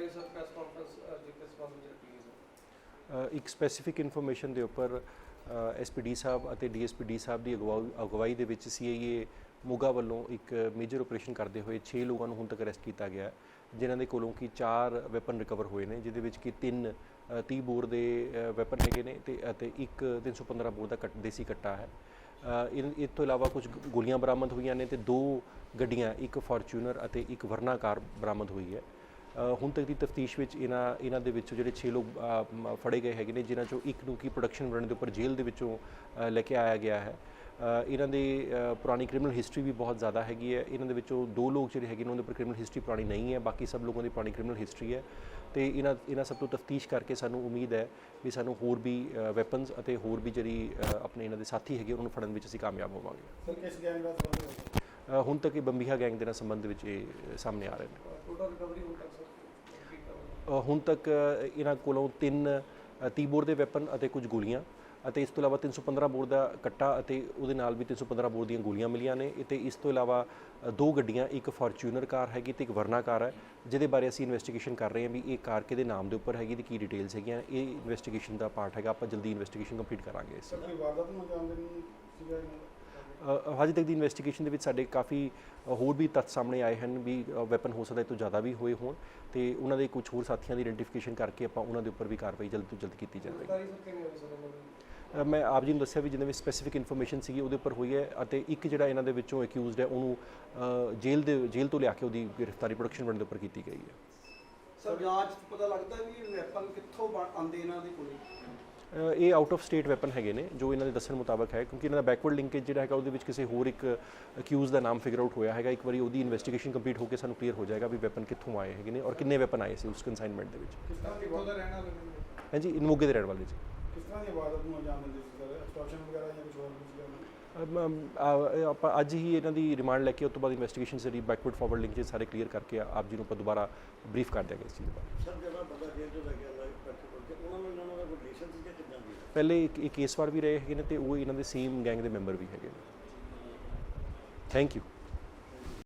ਸਰਕਾਰੀ sir press conference ਅੱਜ ਕਿਸ ਵਿੱਚ ਰੱਖੀ ਗਈ ਸਰ ਇੱਕ ਸਪੈਸੀਫਿਕ ਇਨਫੋਰਮੇਸ਼ਨ ਦੇ ਉੱਪਰ ਐਸਪੀਡੀ ਸਾਹਿਬ ਅਤੇ ਡੀਐਸਪੀਡੀ ਸਾਹਿਬ ਦੀ ਅਗਵਾਈ ਅਗਵਾਈ ਦੇ ਵਿੱਚ ਸੀਆਈਏ ਮੋਗਾ ਵੱਲੋਂ ਇੱਕ ਮੇਜਰ ਆਪਰੇਸ਼ਨ ਕਰਦੇ ਹੋਏ 6 ਲੋਕਾਂ ਨੂੰ ਹੁਣ ਤੱਕ ਅਰੈਸਟ ਕੀਤਾ ਗਿਆ ਜਿਨ੍ਹਾਂ ਦੇ ਕੋਲੋਂ ਕੀ 4 ਵੈਪਨ ਰਿਕਵਰ ਹੋਏ ਨੇ, ਜਿਹਦੇ ਵਿੱਚ ਕੀ 3 30 ਬੋਰ ਦੇ ਵੈਪਨ ਹੈਗੇ ਨੇ ਤੇ, ਅਤੇ ਇੱਕ 315 ਬੋਰ ਦਾ ਕੱਟ, ਦੇਸੀ ਕੱਟਾ ਹੈ। ਇਨ- ਇਸ ਤੋਂ ਇਲਾਵਾ ਕੁਝ ਗੋਲੀਆਂ ਬਰਾਮਦ ਹੋਈਆਂ ਨੇ ਤੇ ਦੋ ਗੱਡੀਆਂ, ਇੱਕ ਫੋਰਚੂਨਰ ਅਤੇ ਇੱਕ ਵਰਨਾ ਕਾਰ ਬਰਾਮਦ ਹੋਈ ਹੈ। ਹੁਣ ਤੱਕ ਦੀ ਤਫਤੀਸ਼ ਵਿੱਚ ਇਹਨਾਂ ਇਹਨਾਂ ਦੇ ਵਿੱਚੋਂ ਜਿਹੜੇ 6 ਲੋਕ ਫੜੇ ਗਏ ਹੈਗੇ ਨੇ, ਜਿਨ੍ਹਾਂ ਚੋਂ ਇੱਕ ਨੂੰ ਕੀ ਪ੍ਰੋਡਕਸ਼ਨ ਬਣਨ ਦੇ ਉੱਪਰ ਜੇਲ੍ਹ ਦੇ ਵਿੱਚੋਂ ਲੈ ਕੇ ਆਇਆ ਗਿਆ ਹੈ। ਇਹਨਾਂ ਦੀ ਪੁਰਾਣੀ ਕ੍ਰਿਮੀਨਲ ਹਿਸਟਰੀ ਵੀ ਬਹੁਤ ਜ਼ਿਆਦਾ ਹੈਗੀ ਹੈ। ਇਹਨਾਂ ਦੇ ਵਿੱਚੋਂ ਦੋ ਲੋਕ ਜਿਹੜੇ ਹੈਗੇ ਨੇ, ਉਹਨਾਂ ਦੇ ਉੱਪਰ ਕ੍ਰਿਮੀਨਲ ਹਿਸਟਰੀ ਪੁਰਾਣੀ ਨਹੀਂ ਹੈ, ਬਾਕੀ ਸਭ ਲੋਕਾਂ ਦੀ ਪੁਰਾਣੀ ਕ੍ਰਿਮੀਨਲ ਹਿਸਟਰੀ ਹੈ। ਤੇ ਇਹਨਾਂ ਇਹਨਾਂ ਸਭ ਤੋਂ ਤਫਤੀਸ਼ ਕਰਕੇ ਸਾਨੂੰ ਉਮੀਦ ਹੈ ਵੀ ਸਾਨੂੰ ਹੋਰ ਵੀ ਵੈਪਨਸ ਅਤੇ ਹੋਰ ਵੀ ਜਿਹੜੀ ਆਪਣੇ ਇਹਨਾਂ ਦੇ ਸਾਥੀ ਹੈਗੇ, ਉਹਨਾਂ ਨੂੰ ਫੜਨ ਵਿੱਚ ਅਸੀਂ ਕਾਮਯਾਬ ਹੋਵਾਂਗੇ। ਸਰ, ਕਿਸ ਗੈਂਗ ਦਾ ਸੰਬੰਧ ਹੈ? ਹੁਣ ਤੱਕ ਇਹ ਬੰਬੀਹਾ ਗੈਂਗ ਦੇ ਨਾਲ ਸੰਬੰਧ ਵਿੱਚ ਇਹ ਸਾਹਮਣੇ ਆ ਰਹੇ ਨੇ। ਟੋਟਲ ਰਿਕਵਰੀ ਹੁਣ ਤੱਕ ਸਰ ਹੁਣ ਇਹਨਾਂ ਕੋਲੋਂ ਤਿੰਨ 30 ਬੋਰ ਦੇ ਵੈਪਨ ਅਤੇ ਕੁਝ ਗੋਲੀਆਂ ਅਤੇ ਇਸ ਤੋਂ ਇਲਾਵਾ 315 ਬੋਰ ਦਾ ਕੱਟਾ ਅਤੇ ਉਹਦੇ ਨਾਲ ਵੀ 315 ਬੋਰ ਦੀਆਂ ਗੋਲੀਆਂ ਮਿਲੀਆਂ ਨੇ। ਅਤੇ ਇਸ ਤੋਂ ਇਲਾਵਾ ਦੋ ਗੱਡੀਆਂ ਇੱਕ ਫੋਰਚੂਨਰ ਕਾਰ ਹੈਗੀ ਤੇ ਇੱਕ ਵਰਨਾ ਕਾਰ ਹੈ ਜਿਹਦੇ ਬਾਰੇ ਅਸੀਂ ਇਨਵੈਸਟੀਗੇਸ਼ਨ ਕਰ ਰਹੇ ਹਾਂ ਵੀ ਇਹ ਕਾਰ ਕਿਹਦੇ ਨਾਮ ਦੇ ਉੱਪਰ ਹੈਗੀ ਤੇ ਕੀ ਡਿਟੇਲਸ ਹੈਗੀਆਂ। ਇਹ ਇਨਵੈਸਟੀਗੇਸ਼ਨ ਦਾ ਪਾਰਟ ਹੈਗਾ ਆਪਾਂ ਜਲਦੀ ਇਨਵੈਸਟੀਗੇਸ਼ਨ ਕੰਪਲੀਟ ਕਰਾਂਗੇ ਇਸ ਵਾਰਦਾਤ ਨੂੰ ਅੰਜਾਮ ਦੇਣ ਨੂੰ ਸੀਗਾ ਹਜੇ ਤੱਕ ਦੀ ਇਨਵੈਸਟੀਗੇਸ਼ਨ ਦੇ ਵਿੱਚ ਸਾਡੇ ਕਾਫੀ ਹੋਰ ਵੀ ਤੱਥ ਸਾਹਮਣੇ ਆਏ ਹਨ ਵੀ ਵੈਪਨ ਹੋ ਸਕਦਾ ਇਹ ਤੋਂ ਜ਼ਿਆਦਾ ਵੀ ਹੋਏ ਹੋਣ ਤੇ ਉਹਨਾਂ ਦੇ ਕੁਝ ਹੋਰ ਸਾਥੀਆਂ ਦੀ ਆਇਡੈਂਟੀਫਿਕੇਸ਼ਨ ਕਰਕੇ ਆਪਾਂ ਉਹਨਾਂ ਦੇ ਉੱਪਰ ਵੀ ਕਾਰਵਾਈ ਜਲਦ ਤੋਂ ਜਲਦ ਕੀਤੀ ਜਾਵੇਗੀ ਮੈਂ ਆਪ ਜੀ ਨੂੰ ਦੱਸਿਆ ਵੀ ਜਿੰਨੇ ਵੀ ਸਪੈਸੀਫਿਕ ਇਨਫੋਰਮੇਸ਼ਨ ਸੀਗੀ ਉਹਦੇ ਉੱਪਰ ਹੋਈ ਹੈ ਅਤੇ ਇੱਕ ਜਿਹੜਾ ਇਹਨਾਂ ਦੇ ਵਿੱਚੋਂ ਅਕਿਊਜ਼ਡ ਹੈ ਉਹਨੂੰ ਜੇਲ੍ਹ ਦੇ ਜੇਲ੍ਹ ਤੋਂ ਲਿਆ ਕੇ ਉਹਦੀ ਗ੍ਰਿਫਤਾਰੀ ਪ੍ਰੋਡਕਸ਼ਨ ਬਣਨ ਦੇ ਉੱਪਰ ਕੀਤੀ ਗਈ ਹੈ। ਸਰ ਜਾਂਚ ਪਤਾ ਲੱਗਦਾ ਵੀ ਵੈਪਨ ਕਿੱਥੋਂ ਆਉਂਦੇ ਇਹਨਾਂ ਦੇ ਕੋਲੇ? ਇਹ ਆਊਟ ਆਫ ਸਟੇਟ ਵੈਪਨ ਹੈਗੇ ਨੇ ਜੋ ਇਹਨਾਂ ਦੇ ਦੱਸਣ ਮੁਤਾਬਕ ਹੈ ਕਿਉਂਕਿ ਇਹਨਾਂ ਦਾ ਬੈਕਵਰਡ ਲਿੰਕੇਜ ਜਿਹੜਾ ਹੈਗਾ ਉਹਦੇ ਵਿੱਚ ਕਿਸੇ ਹੋਰ ਇੱਕ ਅਕਿਊਜ਼ ਦਾ ਨਾਮ ਫਿਗਰ ਆਊਟ ਹੋਇਆ ਹੈਗਾ। ਇੱਕ ਵਾਰੀ ਉਹਦੀ ਇਨਵੈਸਟੀਗੇਸ਼ਨ ਕੰਪਲੀਟ ਹੋ ਕੇ ਸਾਨੂੰ ਕਲੀਅਰ ਹੋ ਜਾਏਗਾ ਵੀ ਵੈਪਨ ਕਿੱਥੋਂ ਆਏ ਹੈਗੇ ਨੇ ਔਰ ਕਿੰਨੇ ਵੈਪਨ ਆਏ ਸੀ ਉਸ ਕਨਸਾਈਨਮੈਂਟ ਦੇ ਵਿੱਚ। ਹਾਂਜੀ ਇਹ ਮੋਗੇ ਦੇ ਰਹਿਣ ਵਾਲੇ ਜੀ। ਕਿਸ ਤਰ੍ਹਾਂ ਦੀ ਵਾਰਦਾਤ ਨੂੰ ਅੰਜਾਮ ਦਿੰਦੇ ਸੀ ਸਰ? ਐਕਸਟੋਰਸ਼ਨ ਵਗੈਰਾ ਜਾਂ ਕੁਝ ਹੋਰ ਆਪਾਂ ਅੱਜ ਹੀ ਇਹਨਾਂ ਦੀ ਰਿਮਾਂਡ ਲੈ ਕੇ ਉਸ ਤੋਂ ਬਾਅਦ ਇਨਵੈਸਟੀਗੇਸ਼ਨ ਜਿਹੜੀ ਬੈਕਵਰਡ ਫਾਰਵਰਡ ਲਿੰਕੇਜ ਸਾਰੇ ਕਲੀਅਰ ਕਰਕੇ ਆਪ ਜੀ ਨੂੰ ਆਪਾਂ ਦੁਬਾਰਾ ਬਰੀਫ ਕਰ ਦਿਆਂਗੇ ਇਸ ਚੀਜ਼ ਬਾਰੇ। ਸਰ ਜਿਹੜਾ ਬੰਦਾ ਜੇਲ੍ਹ ਚੋਂ ਲੈ ਕੇ ਆਉਂਦਾ ਪੈਟਰੋਲ ਤੇ ਉਹਨਾਂ ਨੂੰ ਇਹਨਾਂ ਨਾਲ ਕੋਈ ਰਿਲੇਸ਼ਨ ਸੀ ਜਾਂ ਕਿੱਦਾਂ ਦੀ ਪਹਿਲੇ ਇੱਕ ਇਹ ਕੇਸਵਾਰ ਵੀ ਰਹੇ ਹੈਗੇ ਨੇ ਤੇ ਉਹ ਇਹਨਾਂ ਦੇ ਸੇਮ ਗੈਂਗ ਦੇ ਮੈਂਬਰ ਵੀ ਹੈਗੇ ਨੇ। Thank you